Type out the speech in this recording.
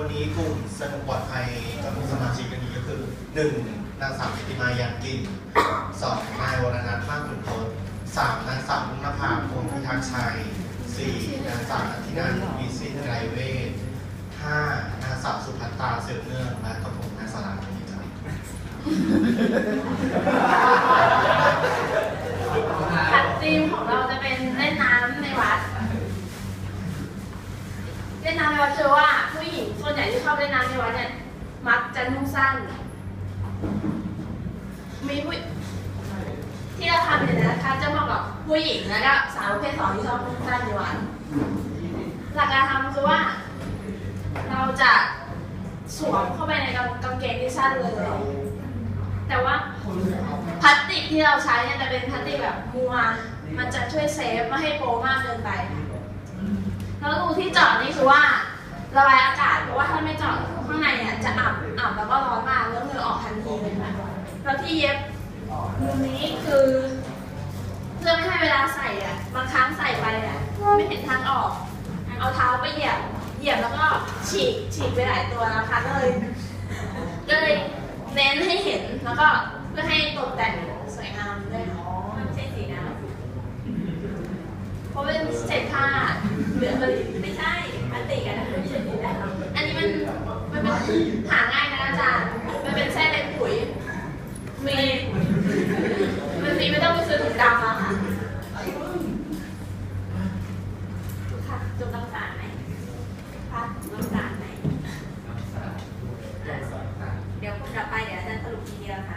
วันนี้กลุ่มสนุกปลอดภัยจำนวนสมาชิกกันนี้ก็คือหนึ่งนางสาวกิติมายันกินสองนายวรนัทมากคุณพจน์สามนางสาวนุ่งนภาพงศ์พิทักษ์ชัยสี่นางสาวอธินันท์วิสิตไกรเวทห้านางสาวสุภัตตาเสือเนื่องและกับผมนายสารานีครับผัดธีมของเราจะเป็นเล่นน้ำในวัด เล่นน้ำในวัดคือว่าผู้หญิง สั้น มีผู้ที่เราทำเนี่ยนะคะจะเหมาะกับผู้หญิงแล้วก็สาวประเภทสองที่ชอบนุ่งสั้นในวัดหลักการทำคือว่า เราจะสวมเข้าไปในกางเกงที่สั้นเลย แต่ว่าพลาสติกที่เราใช้เนี่ยจะเป็นพลาสติกแบบมัว มันจะช่วยเซฟไม่ให้โปมากเกินไป แล้วรูที่เจาะนี่คือว่า ระบายอากาศเพราะว่าถ้าไม่เจาะข้างในเนี่ยจะอับ แล้วที่เย็บมุมนี้คือเพื่อไม่ให้เวลาใส่อะบางครั้งใส่ไปอะไม่เห็นทางออก เอาเท้าไปเหยียบเหยียบแล้วก็ฉีกฉีกไปหลายตัวนะคะก็เลยก็เลยเน้นให้เห็นแล้วก็เพื่อให้ตกแต่งสวยงามด้วยค่ะไม่ใช่สีน้ำเพราะเป็นเศษผ้าเหลือเลยไม่ใช่พลาสติกอะนะไม่ใช่สีน้ำอันนี้มันมันเป็นหาง่ายนะอาจารย์ จบน้ำตาลไหมพัดน้ำตาลไหม เดี๋ยวคนต่อไปเดี๋ยวอาจารย์สรุปทีเดียวค่ะ